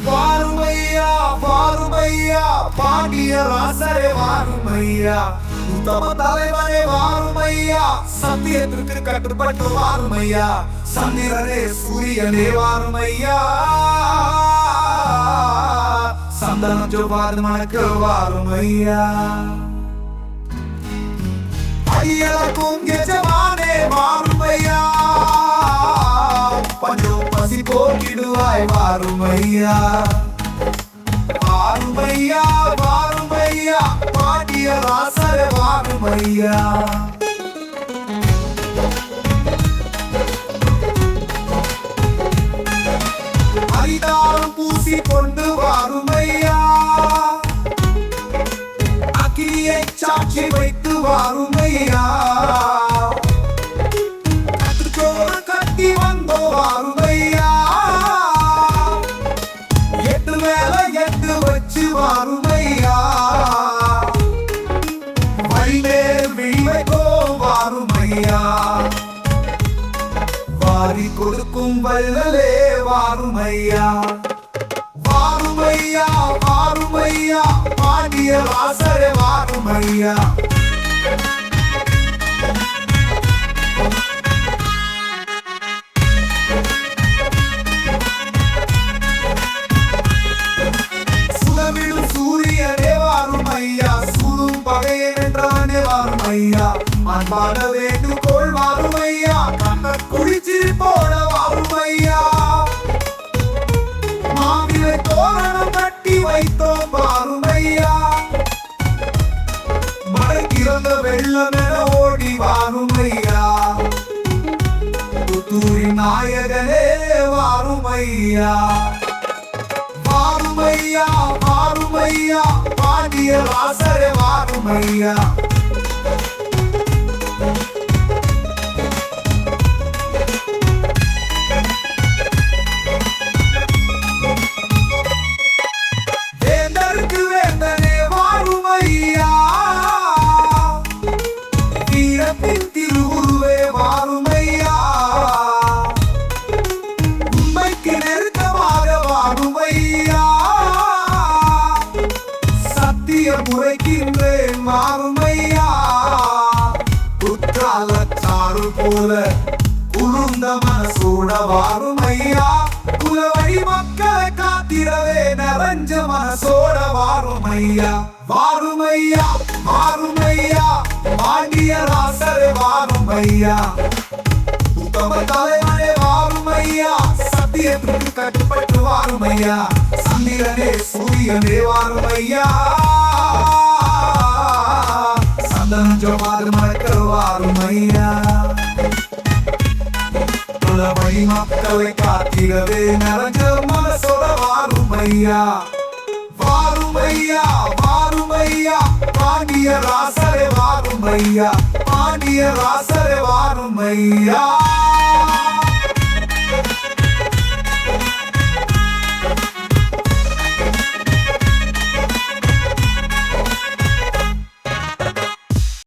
வாருமையா வாருமையா பாண்டிய ராசரே வாருமையா. உத்தம தலைவரே வாருமையா சத்தியத்திற்கு கட்டுப்பட்டு வாருமையா. சந்திரனே சூரியனே வாருமையா. சந்தனம் ஜோபாது மணக்கு வாருமையா. ஐயா பசி போக்கிடுவாய் வாருமையா. வாருமையா வாருமையா. பாட்டிய ராசர வாருமையா. அரிதாரம் பூசி கொண்டு வாருமையா. அக்கினியை சாட்சி வைத்து வாருமையா. கட்டுச்சோறு கட்டி வந்தோ வாருமையா வாரி கொடுக்கும் வல்லலே வாருமையா. வாருமையா வாருமையா பாண்டிய வாசரே வாருமையா. அன்பான வேண்டுகோள் வாருமையா? கண்ண குடிச்சு போட வாருமையா? மாவிலை தோரணம் கட்டி வைத்தோம் வாருமையா? மழை வெள்ளம் என ஓடி வாருமையா? புத்தூரின் நாயகனே வாருமையா? வாருமையா வாருமையா? பாண்டிய வாசரே வாருமையா? உரைக்கின்றேன் முறைக்கின்றேன் வாருமையா குற்றாலச்சாறு போல உளுந்த மனசூட வாருமையா? குலவழி மக்களை காத்திரவே நிறைஞ்ச மனசோட வாருமையா? வாருமையா வாருமையா பாண்டிய ராசரே வாருமையா? உத்தம தலைவனே வாருமையா? சத்தியத்துக்கு கட்டுப்பட்டு வாருமையா? சந்திரனே சூரியனே வாருமையா? சந்தனம் ஜோமாது மறக்க வாருமையா வழி மக்களை காத்திரவே நிறைஞ்ச மனசோட வாருமையா வாருமையா வாருமையா பாண்டிய ராசரே வாருமையா பாண்டிய ராசரே வாருமையா